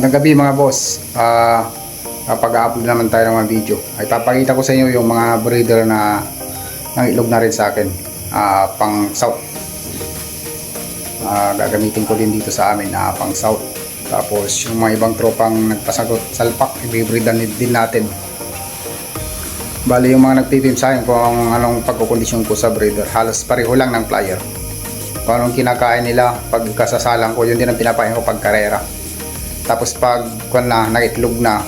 Magandang gabi mga boss. Ah, kapag-upload naman tayo ng mga video. Ay papakita ko sa inyo yung mga breeder na ng itlog na rin sa akin. Ah, pang south. Ah, gagamitin ko din dito sa amin ah, pang south. Tapos yung mga ibang tropang nagpasagot salpak, ibibreedan din natin. Bali yung mga nagtitim sa akin kung anong pagkukondisyon ko sa breeder. Halos pareho lang ng flyer. Kung anong kinakain nila pag kasasalang ko, yun din ang pinapain ko pag karera. Tapos pag kung na, nagitlog na,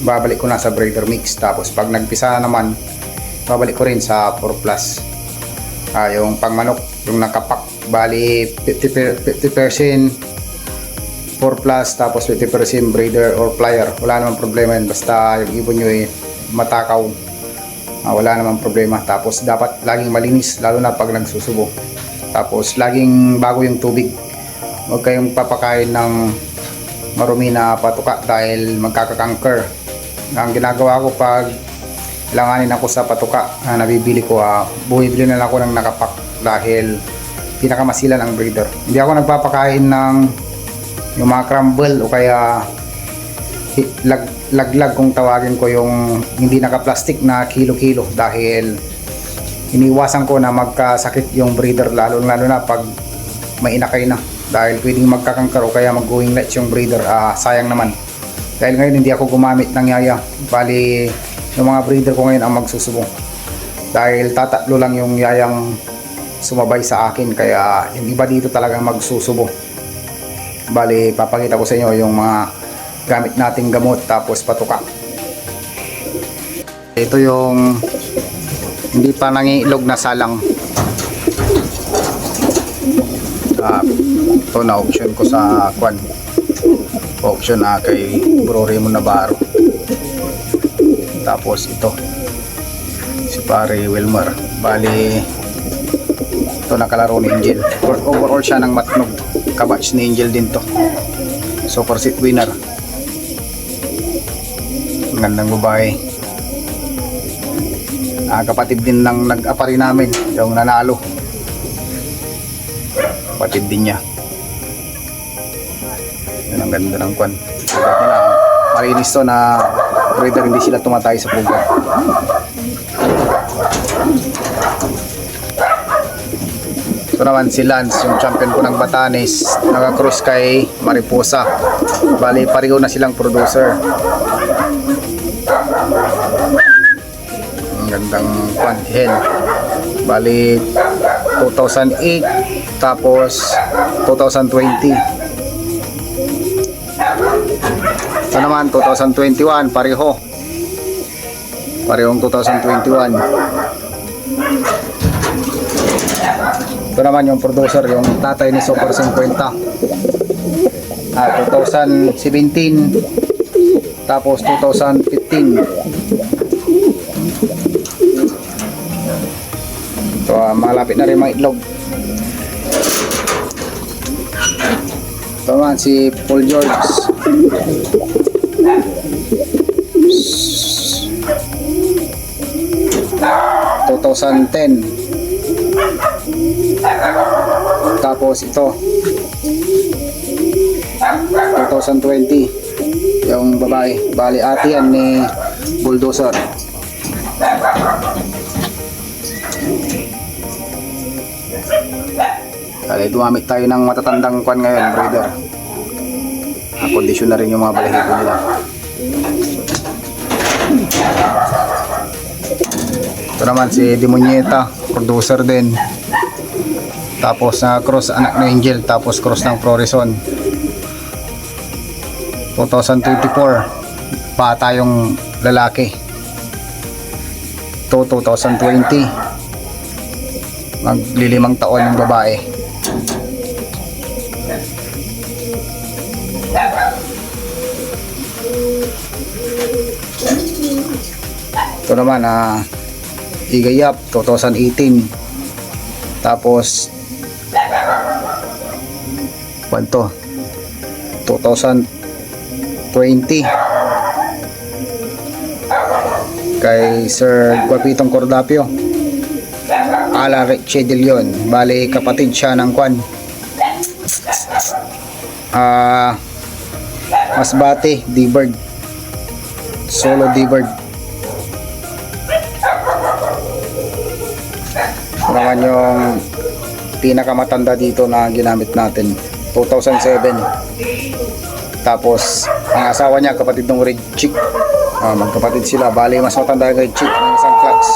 babalik ko na sa breeder mix. Tapos pag nagpisa na naman, babalik ko rin sa 4 plus. Ah, yung pangmanok, yung nakapak, bali 50%, per- 50% 4 plus, tapos 50% breeder or flyer. Wala namang problema yun. Basta yung ibon nyo eh, matakaw. Ah, wala namang problema. Tapos dapat laging malinis, lalo na pag nagsusubo. Tapos laging bago yung tubig. Huwag kayong papakain ng marumi na patuka dahil magkakakanker. Ang ginagawa ko pag langanin ako sa patuka na nabibili ko, ah, bumibili na lang ako ng nakapak dahil pinakamasilan ang breeder. Hindi ako nagpapakain ng yung mga crumble o kaya lag, laglag kung tawagin ko yung hindi naka-plastic na kilo-kilo dahil iniwasan ko na magkasakit yung breeder lalo lalo na pag may inakay na dahil pwedeng magkakangkar o kaya mag-going lights yung breeder. Ah, sayang naman. Dahil ngayon hindi ako gumamit ng yaya. Bali yung mga breeder ko ngayon ang magsusubong dahil tatatlo lang yung yayang sumabay sa akin kaya yung iba dito talaga magsusubo. Bali papakita ko sa inyo yung mga gamit nating gamot tapos patuka. Ito yung hindi pa nangiilog na salang. Ah, ito na auction ko sa kwan. Auction na kay Bro Raymond Navarro. Tapos ito. Si pare Wilmer bali ito nakalaro ni Angel. Overall siya ng matnog. Kabatch ni Angel din to. Super seat winner. Ang gandang babae. Ah, kapatid din ng nag-apari namin. Yung nanalo. Kapatid din niya yun ang ganda ng kwan. Sugat nila. Marinis to na breeder hindi sila tumatay sa pugat ito naman si Lance yung champion ko ng Batanes. Naka-cruise kay Mariposa. Bali pareho na silang producer. Ang gandang kwan hen. Bali 2008 tapos 2020 ito naman 2021 pareho. Parehong 2021 ito naman yung producer yung tatay ni Super 50 ah, 2017 tapos 2015 ito ah, malapit na rin mga itlog ito naman si Paul George 2010 tapos ito. 2020 yung babae. Bali ate yan ni bulldozer bali dumamit tayo ng matatandang kwan ngayon breeder na kondisyon na rin yung mga balahibo nila. Ito naman si Demonyeta producer din. Tapos na cross anak ng Angel tapos cross ng Florison 2024 bata yung lalaki. To 2020 maglilimang taon yung babae ito naman ah Igayap 2018 tapos kwanto? 2020 kay Sir Guapitong Cordapio. Ala Reche de Leon bali kapatid siya ng kwan. Ah Masbate, D-Bird. Solo D-Bird. Ito naman yung pinakamatanda dito na ginamit natin. 2007. Tapos, ang asawa niya, kapatid ng Red Chick. Ah, magkapatid sila. Bali, mas matanda yung Red Chick ng isang clutch.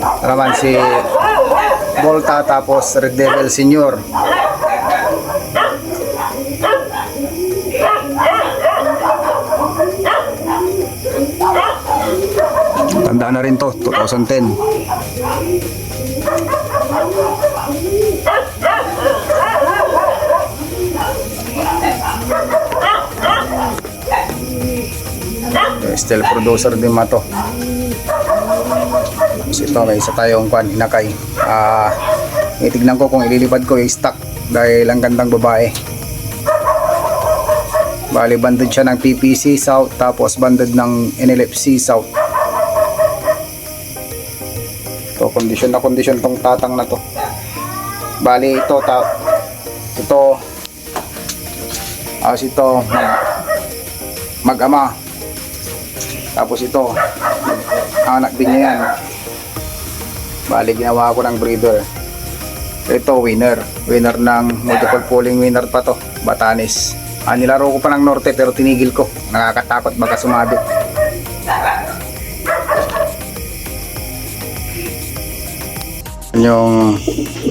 Ito naman si Volta tapos Red Devil Senior. Tanda na rin to, 2010. Still producer din ma to. Tapos ito, may isa tayong kwan, inakay. Ah, itignan ko kung ililipad ko yung stock dahil ang gandang babae. Bali, banded siya ng PPC South tapos banded ng NLFC South. Ito, kondisyon na kondisyon tong tatang na to. Bali, ito, ta ito, as ito, mag, mag-ama. Tapos ito, anak din niya yan. Bali, ginawa ko ng breeder. Ito, winner. Winner ng multiple pooling winner pa to. Batanes. Ah, nilaro ko pa ng norte pero tinigil ko. Nakakatakot baka sumabit. Yung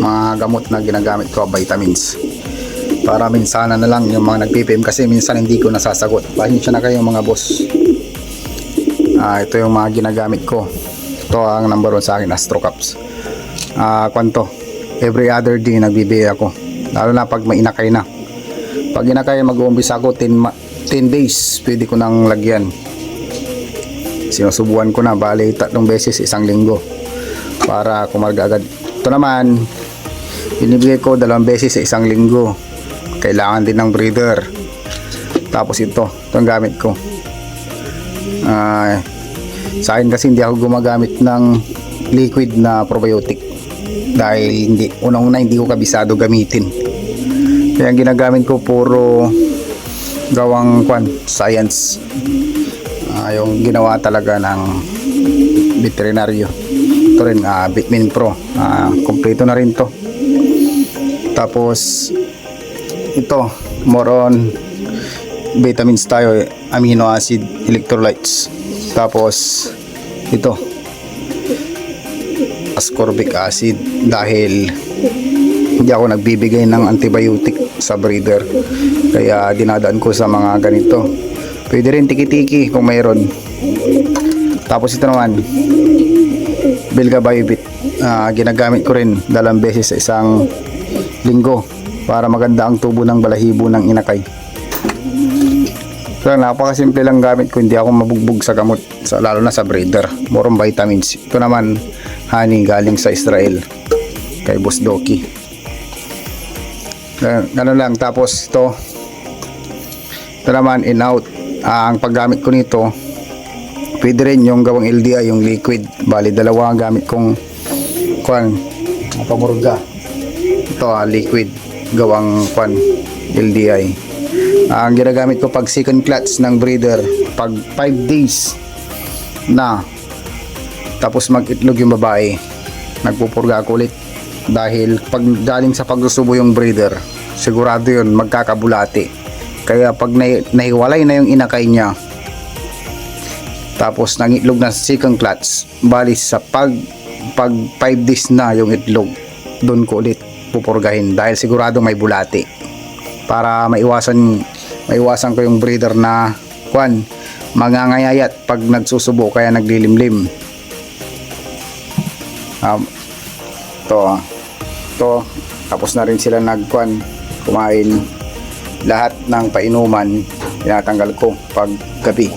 mga gamot na ginagamit ko, vitamins. Para minsan na lang yung mga nagpipim kasi minsan hindi ko nasasagot. Pasensya na kayo mga boss. Ah, ito yung mga ginagamit ko. Ito ang number one sa akin, Astro Caps. Ah, kwanto. Every other day nagbibigay ako. Lalo na pag may inakay na. Pag inakay mag-uumpisa ako 10, ma- 10 days, pwede ko nang lagyan. Sinusubuan ko na, bali tatlong beses isang linggo. Para kumarga agad. Ito naman, binibigay ko dalawang beses sa isang linggo. Kailangan din ng breeder. Tapos ito, ito gamit ko. Ah, sa akin kasi hindi ako gumagamit ng liquid na probiotic dahil hindi unang-una hindi ko kabisado gamitin kaya ang ginagamit ko puro gawang kwan science Ah, yung ginawa talaga ng veterinaryo ito rin ah, Bitmin Pro. Ah, kompleto na rin to. Tapos ito more on vitamins tayo eh, amino acid electrolytes. Tapos ito ascorbic acid dahil hindi ako nagbibigay ng antibiotic sa breeder. Kaya dinadaan ko sa mga ganito. Pwede rin tiki-tiki kung mayroon. Tapos ito naman Bilga Biobit Ah, ginagamit ko rin dalawang beses sa isang linggo para maganda ang tubo ng balahibo ng inakay So, napakasimple lang gamit ko, hindi ako mabugbog sa gamot, sa, lalo na sa breeder. More on vitamins. Ito naman, honey galing sa Israel, kay Boss Doki. Ganun lang. Tapos ito, ito naman in out. Ah, ang paggamit ko nito, pwede rin yung gawang LDI, yung liquid. Bali, dalawa ang gamit kong kwan, pamurga. Ito ah, liquid, gawang kwan, LDI. Ang ginagamit ko pag second clutch ng breeder, pag 5 days na tapos mag-itlog yung babae, nagpupurga ako ulit. Dahil pag galing sa pagsusubo yung breeder, sigurado yun magkakabulati. Kaya pag nahi- nahiwalay na yung inakay niya, tapos nangitlog na sa second clutch, bali sa pag pag 5 days na yung itlog, doon ko ulit pupurgahin dahil sigurado may bulati. Para maiwasan maiwasan ko yung breeder na kwan mangangayayat pag nagsusubo kaya naglilimlim. Um, to to tapos na rin sila nagkwan kumain lahat ng painuman tinatanggal ko pag gabi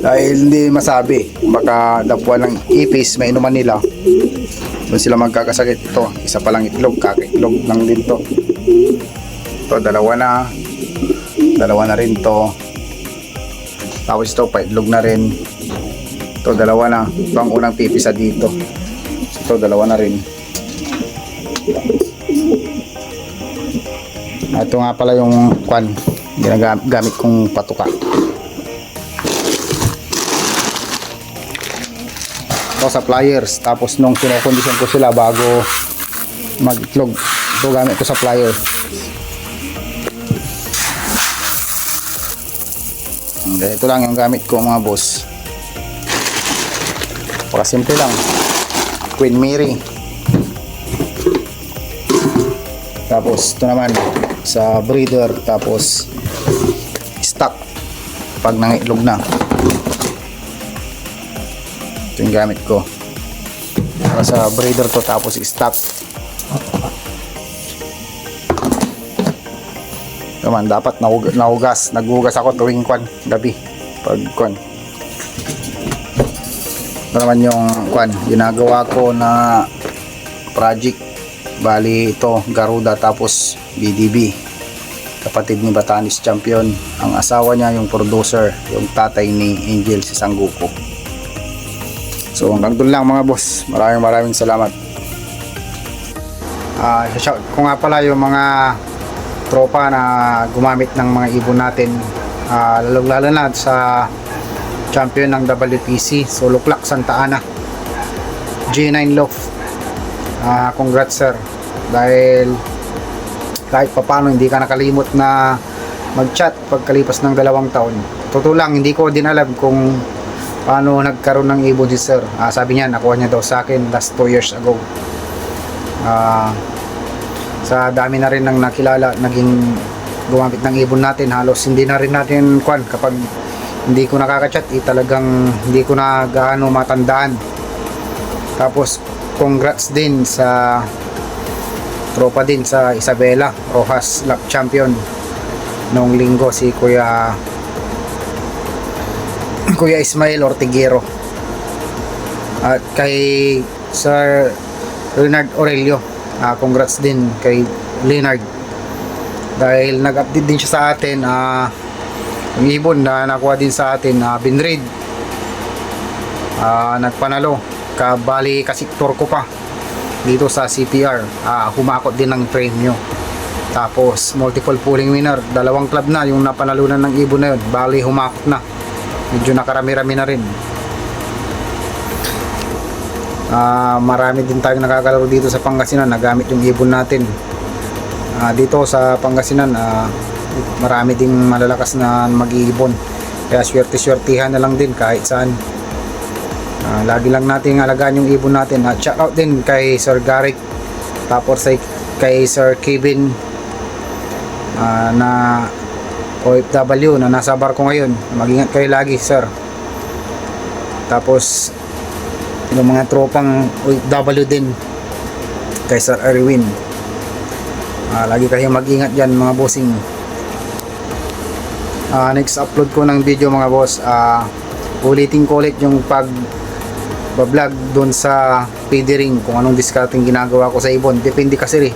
dahil hindi masabi baka dapuan ng ipis mainuman nila. Doon sila magkakasakit ito isa pa lang itlog kakaitlog lang din to ito dalawa na. Dalawa na rin to. Tapos ito paitlog na rin. Ito dalawa na. Ito ang unang pipisa dito. Ito dalawa na rin. Ito nga pala yung kwan ginagamit kong patuka ito sa pliers. Tapos nung kinokondisyon ko sila bago mag-itlog ito gamit ko sa pliers. Ganito lang yung gamit ko mga boss. Simple lang. Queen Mary. Tapos ito naman sa breeder tapos stock. Pag nangitlog na ito yung gamit ko. Para sa breeder to tapos stock. Naman dapat nahug nahugas naghugas ako tuwing kwan gabi. Pag kwan. Ito naman yung kwan ginagawa ko na project. Bali ito Garuda tapos BDB kapatid ni Batanis Champion. Ang asawa niya yung producer yung tatay ni Angel si Sangguko so hanggang doon lang mga boss. Maraming maraming salamat. Ah, shout ko nga pala yung mga tropa na gumamit ng mga ibon natin. Ah, lalo lalo na sa champion ng WPC so Luklak Santa Ana. G9 Loaf. Ah, congrats sir. Dahil kahit papano hindi ka nakalimot na mag-chat pagkalipas ng dalawang taon. Totoo lang hindi ko din alam kung paano nagkaroon ng ibon si sir? Ah, sabi niya nakuha niya daw sa akin last 2 years ago. Ah, sa dami na rin ng nakilala naging gumamit ng ibon natin. Halos hindi na rin natin kwan kapag hindi ko nakaka-chat eh, talagang hindi ko na gaano matandaan. Tapos congrats din sa tropa din sa Isabela Rojas lap champion. Noong linggo si Kuya Kuya Ismael Ortiguero. At kay Sir Leonard Aurelio. Ah, congrats din kay Leonard. Dahil nag-update din siya sa atin ah yung ibon na nakuha din sa atin na binraid ah nagpanalo. Kabali kasiktor ko pa dito sa CPR ah humakot din ng premyo. Tapos multiple pooling winner. Dalawang club na yung napanalunan ng ibon na yun. Bali humakot na medyo nakarami-rami na rin. Ah marami din tayong nakakalaro dito sa Pangasinan. Nagamit yung ibon natin. Ah, dito sa Pangasinan ah, marami ding malalakas na mag-iibon. Kaya swerte-swertihan na lang din kahit saan. Ah, lagi lang natin alagaan yung ibon natin. At shout out din kay Sir Garrick tapos ay kay Sir Kevin ah, na OFW na nasa barko ngayon. Mag-ingat kayo lagi sir. Tapos yung mga tropang OFW din kay Sir Erwin. Ah, lagi kayong mag-ingat dyan mga bossing. Ah, next upload ko ng video mga boss. Ah, ulitin ko ulit yung pag vlog doon sa feedering kung anong discarding ginagawa ko sa ibon. Depende kasi rin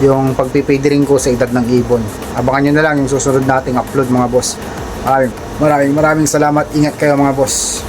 yung pagpipidering ko sa edad ng ibon. Abangan nyo na lang yung susunod nating upload mga boss. Ay, maraming maraming salamat. Ingat kayo mga boss